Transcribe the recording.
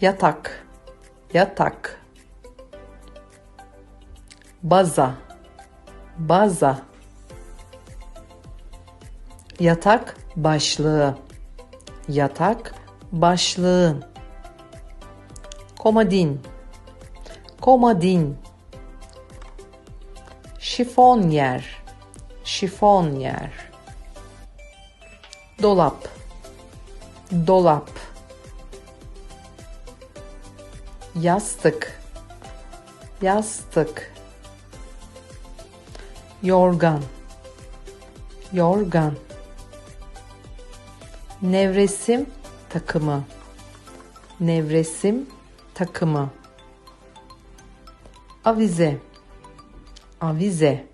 yatak. Yatak. Baza. Baza. Yatak başlığı. Yatak başlığı komodin. Komodin. Şifonyer şifonyer dolap. Dolap yastık. Yastık. Yorgan. Yorgan. Nevresim takımı. Nevresim takımı. Avize. Avize